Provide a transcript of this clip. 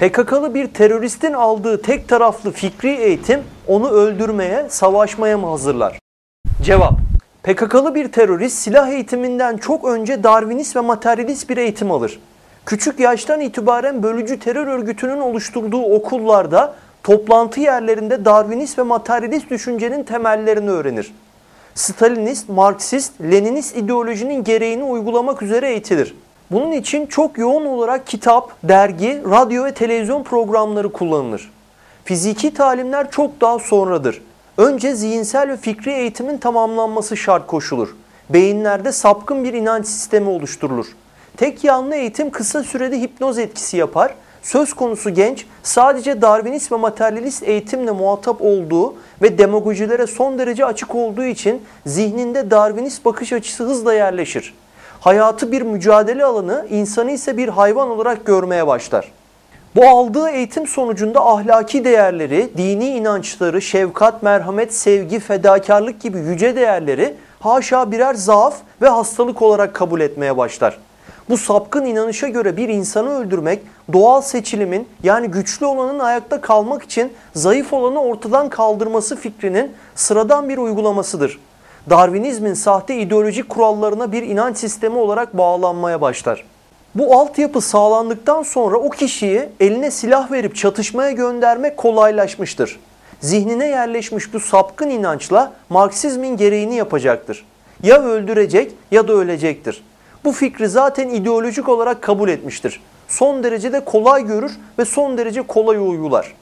PKK'lı bir teröristin aldığı tek taraflı fikri eğitim onu öldürmeye, savaşmaya mı hazırlar? Cevap PKK'lı bir terörist silah eğitiminden çok önce Darwinist ve materyalist bir eğitim alır. Küçük yaştan itibaren bölücü terör örgütünün oluşturduğu okullarda toplantı yerlerinde Darwinist ve materyalist düşüncenin temellerini öğrenir. Stalinist, Marksist, Leninist ideolojinin gereğini uygulamak üzere eğitilir. Bunun için çok yoğun olarak kitap, dergi, radyo ve televizyon programları kullanılır. Fiziki talimler çok daha sonradır. Önce zihinsel ve fikri eğitimin tamamlanması şart koşulur. Beyinlerde sapkın bir inanç sistemi oluşturulur. Tek yanlı eğitim kısa sürede hipnoz etkisi yapar. Söz konusu genç sadece Darwinist ve materyalist eğitimle muhatap olduğu ve demagojilere son derece açık olduğu için zihninde Darwinist bakış açısı hızla yerleşir. Hayatı bir mücadele alanı, insanı ise bir hayvan olarak görmeye başlar. Bu aldığı eğitim sonucunda ahlaki değerleri, dini inançları, şefkat, merhamet, sevgi, fedakarlık gibi yüce değerleri haşa birer zaaf ve hastalık olarak kabul etmeye başlar. Bu sapkın inanışa göre bir insanı öldürmek doğal seçilimin yani güçlü olanın ayakta kalmak için zayıf olanı ortadan kaldırması fikrinin sıradan bir uygulamasıdır. Darwinizmin sahte ideolojik kurallarına bir inanç sistemi olarak bağlanmaya başlar. Bu altyapı sağlandıktan sonra o kişiyi eline silah verip çatışmaya göndermek kolaylaşmıştır. Zihnine yerleşmiş bu sapkın inançla Marksizmin gereğini yapacaktır. Ya öldürecek ya da ölecektir. Bu fikri zaten ideolojik olarak kabul etmiştir. Son derecede kolay görür ve son derece kolay uygular.